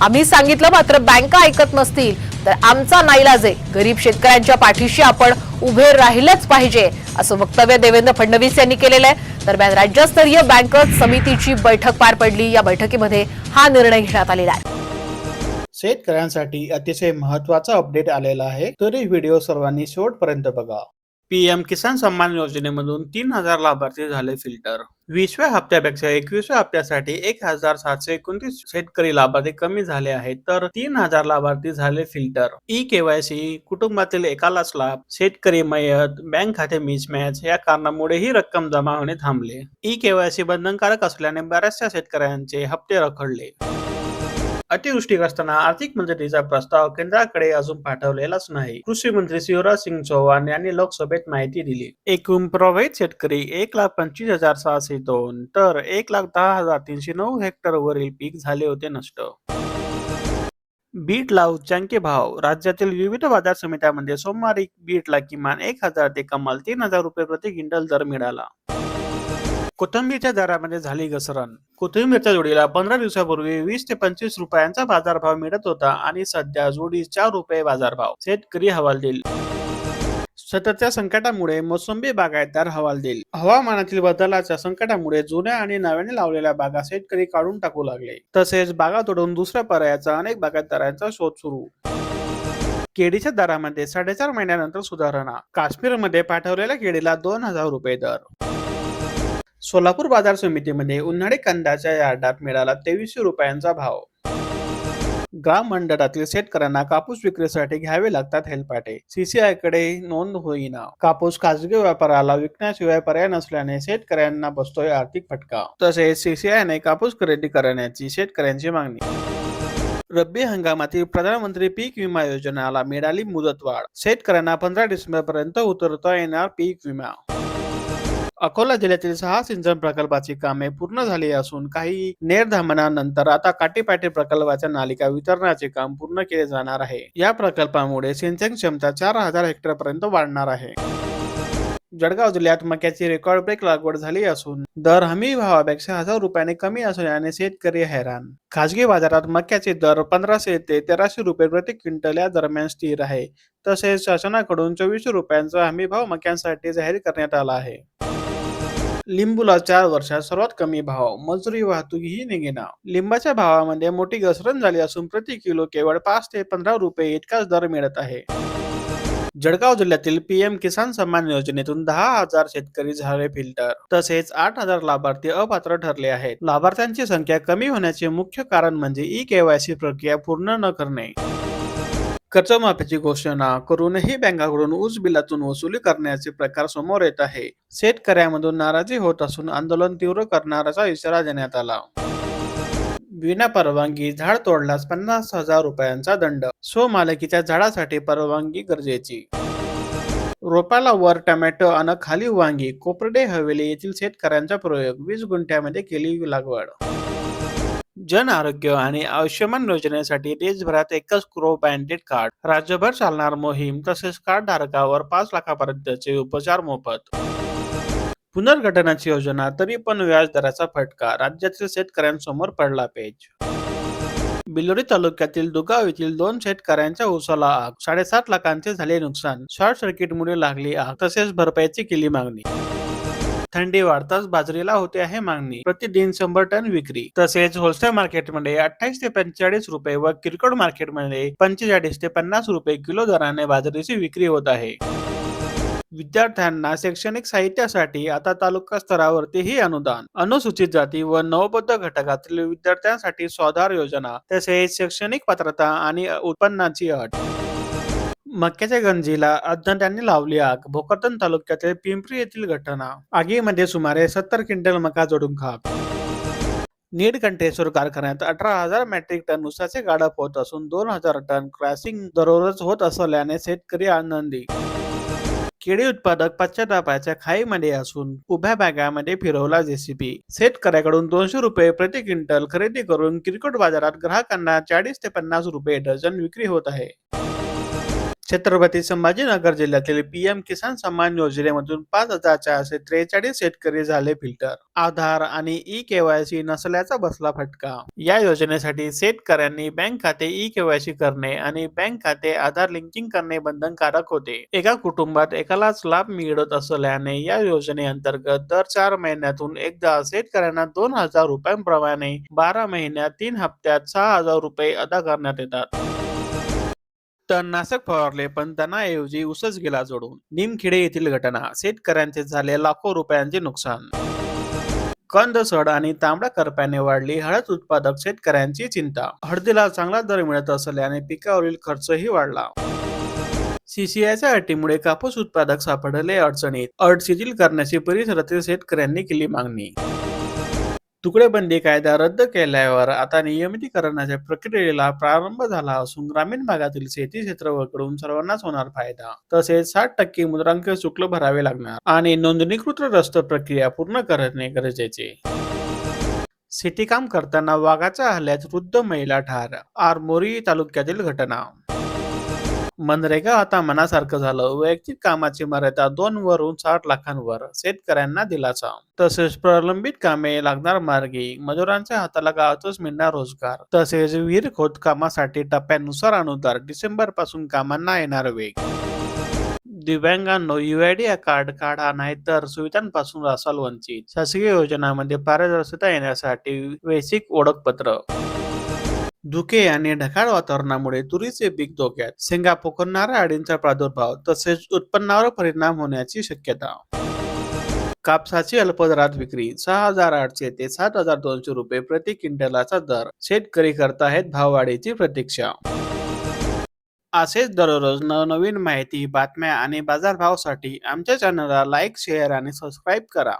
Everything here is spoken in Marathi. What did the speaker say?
आम्ही सांगितलं मात्र बँका ऐकत नसतील. तर आमचा नाईलाज आहे गरीब शेतकऱ्यांच्या पाठीशी आपण उभे राहिलंच पाहिजे असं वक्तव्य देवेंद्र फडणवीस यांनी केलेलं आहे. दरम्यान राज्यस्तरीय बँकर्स समितीची बैठक पार पडली. या बैठकीमध्ये हा निर्णय घेण्यात आलेला आहे. शेतकऱ्यांसाठी अतिशय महत्त्वाचा अपडेट आलेला आहे. तरी व्हिडिओ सर्वांनी शेवटपर्यंत बघा. पीएम किसान सन्मान योजनेमधून तीन हजार लाभार्थी झाले फिल्टर. वीसव्या हप्त्यापेक्षा एकवीसव्या हप्त्यासाठी एक हजार सातशे एकोणतीस शेतकरी लाभार्थी कमी झाले आहेत तर तीन हजार लाभार्थी झाले फिल्टर. ई केवायसी कुटुंबातील एकालाच लाभ शेतकरी मयत बँक खाते मिसमॅच या कारणामुळे ही रक्कम जमा होणे थांबले. ई केवायसी बंधनकारक असल्याने बऱ्याचशा शेतकऱ्यांचे हप्ते रखडले. अतिवृष्टीग्रस्तांना आर्थिक मदतीचा प्रस्ताव केंद्राकडे अजून पाठवलेलाच नाही. कृषी मंत्री शिवराज सिंग चौहान यांनी लोकसभेत माहिती दिली. एकूण प्रभावित शेतकरी एक लाख पंचवीस हजार सहाशे दोन तर एक लाख दहा हजार तीनशे नऊ हेक्टर वरील पीक झाले होते नष्ट. बीटला उच्चांकी भाव राज्यातील विविध बाजार समित्यांमध्ये सोमवारी बीटला किमान एक हजार ते कमाल तीन हजार रुपये प्रति क्विंटल दर मिळाला. कोथंबीरच्या दरामध्ये झाली घसरण. कोथिंबीरच्या जोडीला पंधरा दिवसापूर्वी वीस ते पंचवीस रुपयांचा बाजारभाव मिळत होता आणि सध्या जोडी चार रुपये बाजारभाव. शेतकरी हवालदिल सततच्या संकटामुळे मोसंबी बागायतदार हवालदिल हवामानातील बदलाच्या संकटामुळे जुन्या आणि नव्याने लावलेल्या बागा शेतकरी काढून टाकू लागले. तसेच बागा तोडून दुसऱ्या पर्यायाचा अनेक बागायतदारांचा शोध सुरू. केळीच्या दरामध्ये साडेचार महिन्यानंतर सुधारणा. काश्मीरमध्ये पाठवलेल्या केळीला दोन हजार रुपये दर. सोलापूर बाजार समितीमध्ये उन्हाळी कांद्याच्या यार्डात मिळाला तेवीसशे रुपयांचा भाव. ग्राम मंडळातील शेतकऱ्यांना कापूस विक्रीसाठी घ्यावे लागतात हेलपाटे. सीसीआयकडे नोंद होईना. कापूस खासगी व्यापाराला विकण्याशिवाय पर्याय नसल्याने शेतकऱ्यांना बसतोय आर्थिक फटका. तसेच सीसीआयने कापूस खरेदी करण्याची शेतकऱ्यांची मागणी. रब्बी हंगामातील प्रधानमंत्री पीक विमा योजनेला मिळाली मुदतवाढ. शेतकऱ्यांना पंधरा डिसेंबर पर्यंत उतरता येणार पीक विमा. अकोला जिल्ह्यातील सहा सिंचन प्रकल्पाची कामे पूर्ण झाली असून काही निर्धामनानंतर आता काटीपाटी प्रकल्पाच्या नालिका वितरणाचे काम पूर्ण केले जाणार आहे. या प्रकल्पामुळे सिंचन क्षमता चार हजार हेक्टर पर्यंत वाढणार आहे. जळगाव जिल्ह्यात मक्याची रेकॉर्ड ब्रेक लागवड झाली असून दर हमी भावापेक्षा हजार रुपयाने कमी असल्याने शेतकरी हैराण. खासगी बाजारात मक्याचे दर पंधराशे ते तेराशे रुपये प्रति क्विंटल या दरम्यान स्थिर आहे. तसेच शासनाकडून चोवीसशे रुपयांचा हमी भाव मक्यांसाठी जाहीर करण्यात आला आहे. लिंबूला चार वर्षात सर्वात कमी भाव मजुरी वाहतूक ही निघेना लिंबाच्या भावामध्ये मोठी घसरण झाली असून प्रति किलो केवळ पाच ते पंधरा रुपये इतकाच दर मिळत आहे. जळगाव जिल्ह्यातील पीएम किसान सन्मान योजनेतून दहा हजार शेतकरी झाले फिल्टर. तसेच आठ हजार लाभार्थी अपात्र ठरले आहेत. लाभार्थ्यांची संख्या कमी होण्याचे मुख्य कारण म्हणजे ई केवायसी प्रक्रिया पूर्ण न करणे. कर्जमाफीची घोषणा करूनही बँकाकडून ऊस बिलातून वसुली करण्याचे प्रकार समोर येत आहे. शेतकऱ्यांमधून नाराजी होत असून आंदोलन तीव्र करणाऱ्याचा इशारा देण्यात आला. विना परवानगी झाड तोडल्यास पन्नास हजार रुपयांचा दंड स्वमालकीच्या झाडासाठी परवानगी गरजेची. रोपाला वर टोमॅटो आणि खाली वांगी कोपरडे हवेली येथील शेतकऱ्यांचा प्रयोग वीस गुंठ्यामध्ये केली लागवड. जन आरोग्य आणि आयुष्यमान योजनेसाठी देशभरात एकच क्रो बँडेड कार्ड. राज्यभर चालणार मोहीम तसेच कार्ड धारकावर पाच लाखापर्यंतचे उपचार मोफत. पुनर्गठनाची योजना तरी पण व्याज दराचा फटका राज्यातील शेतकऱ्यांसमोर पडला पेज बिलोरी तालुक्यातील दुगाव येथील दोन शेतकऱ्यांच्या उसाला आग साडेसात लाखांचे झाले नुकसान. शॉर्ट सर्किटमुळे लागली आग तसेच भरपाईची केली मागणी. थंडी वाढताच बाजरीला होते आहे मागणी. प्रतिदिन शंभर टन विक्री. तसेच होलसेल मार्केटमध्ये अठ्ठावीस ते पंचेचाळीस रुपये व किरकोळ मार्केटमध्ये पंचेचाळीस ते पन्नास रुपये किलो दराने बाजरीची विक्री होत आहे. विद्यार्थ्यांना शैक्षणिक साहित्यासाठी आता तालुका स्तरावरतीही अनुदान. अनुसूचित जाती व नवबद्ध घटकातील विद्यार्थ्यांसाठी स्वाधार योजना. तसेच शैक्षणिक पात्रता आणि उत्पन्नाची अट. मक्याच्या गंजीला अज्ञातांनी लावली आग. भोकरदन तालुक्यातील पिंपरी येथील घटना. आगीमध्ये सुमारे सत्तर क्विंटल मका जोडून खाक. नीडकंठेश्वर कारखान्यात अठरा हजार मेट्रिक टन उसाचे गाडप होत असून दोन हजार टन क्रॅसिंग दररोज होत असल्याने शेतकरी आनंदी. केळी उत्पादक पश्चातापाच्या खाईमध्ये असून उभ्या बॅगामध्ये फिरवला जेसीबी. शेतकऱ्याकडून दोनशे रुपये प्रति क्विंटल खरेदी करून किरकोट बाजारात ग्राहकांना चाळीस ते पन्नास रुपये डझन विक्री होत आहे. छत्रपती संभाजीनगर जिल्ह्यातील पीएम किसान सन्मान योजनेमधून पाच हजार चारशे त्रेचाळीस शेतकरी झाले फिल्टर. आधार आणि ई केवायसी नसल्याचा बसला फटका. या योजनेसाठी शेतकऱ्यांनी बँक खाते ई केवायसी करणे आणि बँक खाते आधार लिंकिंग करणे बंधनकारक होते. एका कुटुंबात एकालाच लाभ मिळत असल्याने या योजनेअंतर्गत दर चार महिन्यातून एकदा शेतकऱ्यांना दोन हजार रुपयांप्रमाणे बारा महिन्यात तीन हप्त्यात सहा हजार रुपये अदा करण्यात येतात. तणनाशक फवारले पण तणाऐवजी उसच गेला जोडून. निमखिडे येथील घटना शेतकऱ्यांचे झाले लाखो रुपयांचे नुकसान. कंद सड आणि तांबडा करप्याने वाढली हळद उत्पादक शेतकऱ्यांची चिंता. हळदीला चांगला दर मिळत असल्याने पिकावरील खर्चही वाढला. सीसीआयच्या अटीमुळे कापूस उत्पादक सापडले अडचणीत. अडशिथिल करण्याची परिसरातील शेतकऱ्यांनी केली मागणी. तुकडेबंदी कायदा रद्द केल्यावर आता नियमितीकरणाच्या प्रक्रियेला प्रारंभ झाला असून ग्रामीण भागातील शेती क्षेत्र वगळून सर्वांनाच होणार फायदा. तसेच साठ टक्के मुद्रांक शुल्क भरावे लागणार आणि नोंदणीकृत रस्त प्रक्रिया पूर्ण करणे गरजेचे. शेती काम करताना वाघाच्या हल्ल्यात वृद्ध महिला ठार आरमोरी तालुक्यातील घटना. मनरेगा आता मनासारखं झालं. वैयक्तिक कामाची मर्यादा दोन वरून साठ लाखांवर. शेतकऱ्यांना दिलासा. तसेच प्रलंबित कामे लागणार मार्गी. मजुरांच्या हाताला गावातच मिळणार रोजगार. तसेच विहीर खोद कामासाठी टप्प्यानुसार अनुदान. डिसेंबरपासून कामांना येणार वेग. दिव्यांगांनो युआयडी कार्ड काढा नाहीतर सुविधांपासून असाल वंचित. शासकीय योजनांमध्ये पारदर्शकता येण्यासाठी बेसिक ओळखपत्र. धुके आणि ढगाळ वातावरणामुळे तुरीचे पीक धोक्यात. शेंगा पोखरणाऱ्या अळींचा प्रादुर्भाव तसेच उत्पन्नावर परिणाम होण्याची शक्यता. कापसाची अल्पदरात विक्री सहा हजार आठशे ते सात हजार दोनशे रुपये प्रति क्विंटलाचा दर. शेतकरी करताहेत भाववाढीची प्रतीक्षा. असेच दररोज नवनवीन माहिती बातम्या आणि बाजारभावासाठी आमच्या चॅनलला लाईक शेअर आणि सबस्क्राईब करा.